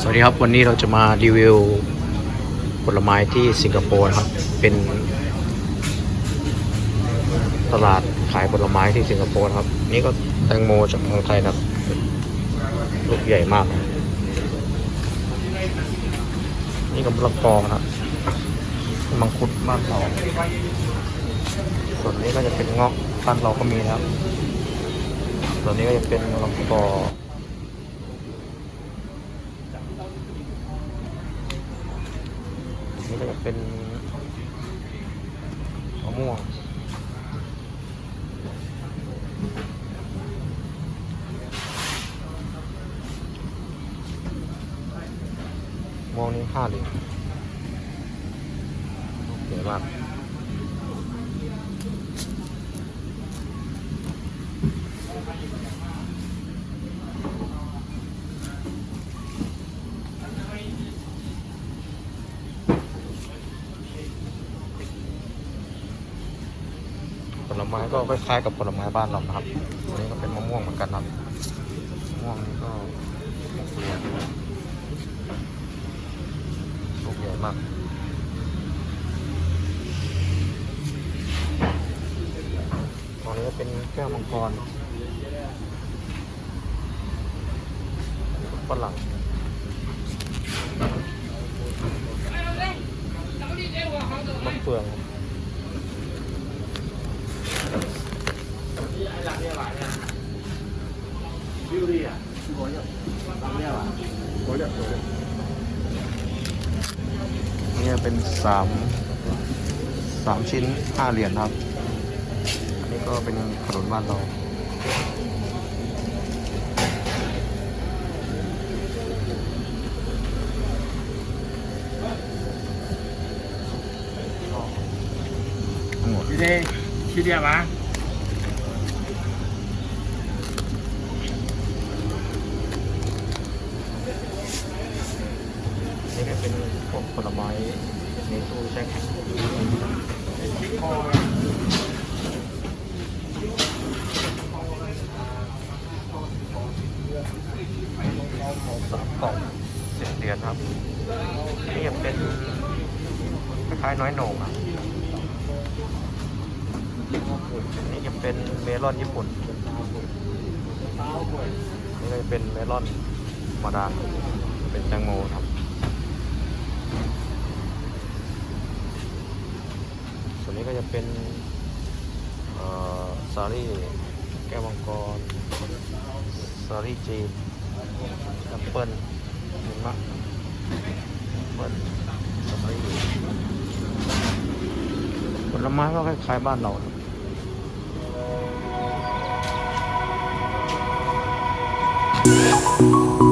สวัสดีครับวันนี้เราจะมารีวิวผลไม้ที่สิงคโปร์นะครับ เป็น ตลาดขายผลไม้ที่สิงคโปร์ครับ นี่ก็แตงโมจากเมืองไทยนะครับลูกใหญ่มาก นี่ก็มะละกอครับมังคุดบ้านเราส่วนนี้ก็จะเป็นเงาะบ้านเราก็มีนะครับ ส่วนนี้ก็จะเป็นมะละกอ นี่ ก็จะเป็นมะม่วงม่วงนี้ห้าเหรียญเยอะมากผ ลไม้ก็คล้ายๆกับผลไม้บ้านเรานะครับอันนี้ก็เป็นมะม่วงเหมือนกันนะครับมะม่วงนี้ก็หกเหญลูกใหญ่มากตอนนี้ก็เป็นแก้วมังกรฝรั่งมะเฟือง นี่เป็นสามสามชิ้นห้าเหรียญครับ อันนี้ก็เป็นขนมบ้านเรา ทั้งหมด 你得七点完。 พวกผลไม้ในตู้แช่แข็งสามกล่องสิบเหรียญครับ นี่ยังเป็นคล้ายๆน้อยโหน่งอะนี่จะเป็นเมลอนญี่ปุ่น นี่ก็จะเป็นเมลอนธรรมดา เป็นแตงโมครับ ตัวนี้ก็จะเป็นสาลี่แก้วมังกรสาลี่จีนแอปเปิ้ลหิมะเปิ้ลสาลี่ผลไม้ก็คล้ายๆบ้านเราครับ